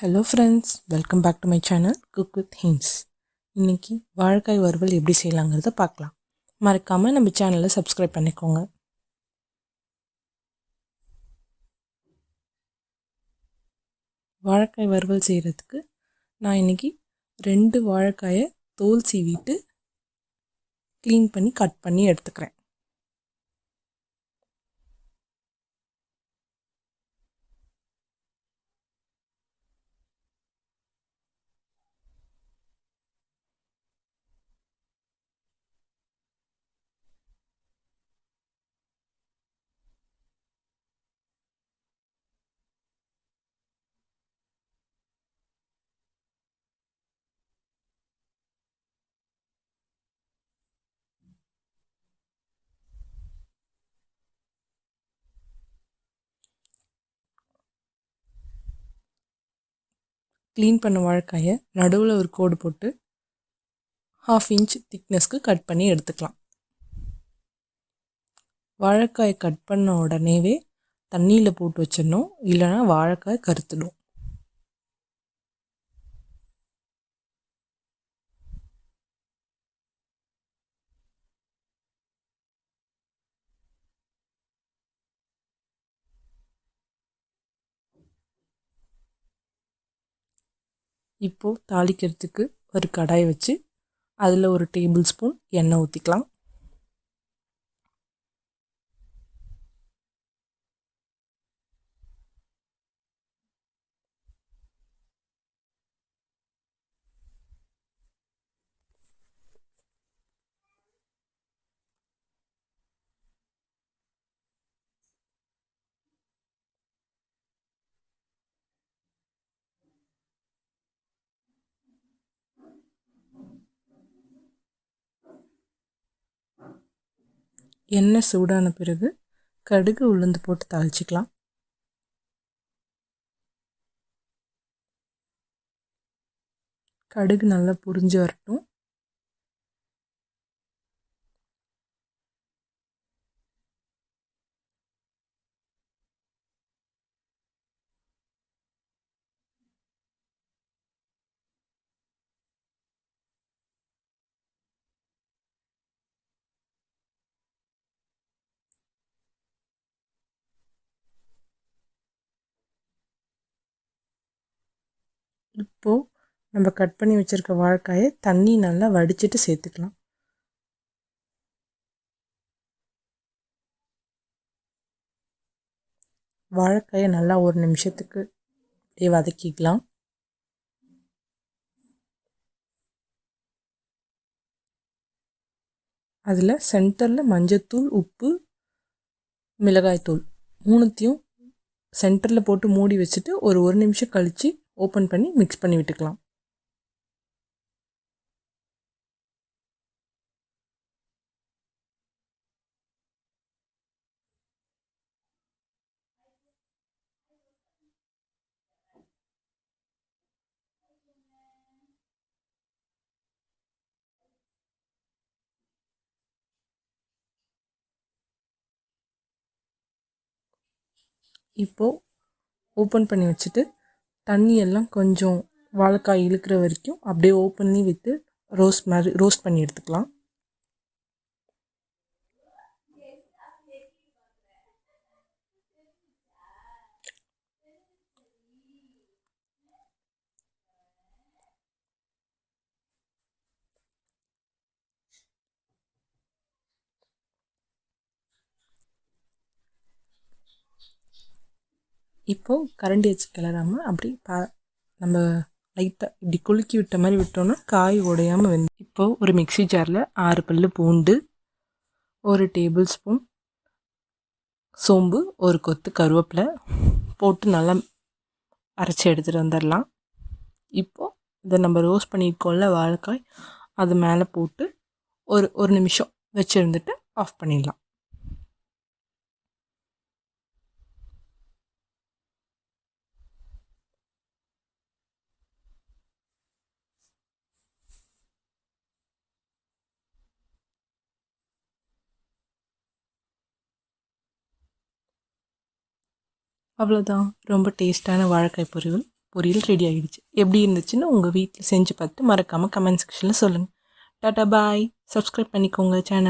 Hello friends welcome back to my channel cook with Hins இன்றைக்கி வாழைக்காய் வறுவல் எப்படி செய்யலாங்கிறத பார்க்கலாம். மறக்காமல் நம்ம சேனலை சப்ஸ்கிரைப் பண்ணிக்கோங்க. வாழைக்காய் வறுவல் செய்கிறதுக்கு நான் இன்றைக்கி ரெண்டு வாழைக்காயை தோல் சீவிட்டு க்ளீன் பண்ணி கட் பண்ணி எடுத்துக்கிறேன். க்ளீன் பண்ண வாழைக்காயை நடுவில் ஒரு கோடு போட்டு ஹாஃப் இன்ச் திக்னஸ்க்கு கட் பண்ணி எடுத்துக்கலாம். வாழைக்காயை கட் பண்ண உடனேவே தண்ணியில் போட்டு வச்சிடணும். இல்லைனா வாழைக்காய் கருத்துடும். இப்போது தாளிக்கிறதுக்கு ஒரு கடாய் வச்சு அதில் ஒரு டேபிள் ஸ்பூன் எண்ணெய் ஊற்றிக்கலாம். எண்ணெய் சூடான பிறகு கடுகு உளுந்து போட்டு தாளிச்சிக்கலாம். கடுகு நல்லா புரிஞ்சு வரட்டும். இப்போது நம்ம கட் பண்ணி வச்சுருக்க வாழைக்காயை தண்ணி நல்லா வடிச்சிட்டு சேர்த்துக்கலாம். வாழைக்காயை நல்லா ஒரு நிமிஷத்துக்கு அப்படியே வதக்கிக்கலாம். அதில் சென்டரில் மஞ்சத்தூள் உப்பு மிளகாய்த்தூள் மூணுத்தையும் சென்டரில் போட்டு மூடி வச்சுட்டு ஒரு ஒரு நிமிஷம் கழித்து ஓப்பன் பண்ணி மிக்ஸ் பண்ணி விட்டுக்கலாம். இப்போது ஓப்பன் பண்ணி வச்சுட்டு தண்ணி எல்லாம் கொஞ்சம் வாழைக்காய் இழுக்கிற வரைக்கும் அப்படியே ஓப்பன் வித்து ரோஸ்ட் மாதிரி ரோஸ்ட் பண்ணி எடுத்துக்கலாம். இப்போது கரண்டி வச்சு கிளறாமல் அப்படி பா நம்ம லைட்டாக இப்படி குலுக்கி விட்ட மாதிரி விட்டோன்னா காய் உடையாமல் வெந்து இப்போது ஒரு மிக்சி ஜாரில் ஆறு பல் பூண்டு ஒரு டேபிள் ஸ்பூன் சோம்பு ஒரு கொத்து கருவேப்பிலை போட்டு நல்லா அரைச்சி எடுத்துகிட்டு வந்துடலாம். இப்போது இதை நம்ம ரோஸ்ட் பண்ணியிருக்கோம்ல வாழைக்காய் அது மேலே போட்டு ஒரு ஒரு நிமிஷம் வச்சுருந்துட்டு ஆஃப் பண்ணிடலாம். அவ்வளோதான் ரொம்ப டேஸ்ட்டான வாழைக்காய் பொரியல் பொரியல் ரெடி ஆகிடுச்சு. எப்படி இருந்துச்சுன்னு உங்கள் வீட்டில் செஞ்சு பார்த்து மறக்காமல் கமெண்ட் செக்ஷனில் சொல்லுங்கள் டாட்டா பாய். சப்ஸ்கிரைப் பண்ணிக்கோங்க சேனல்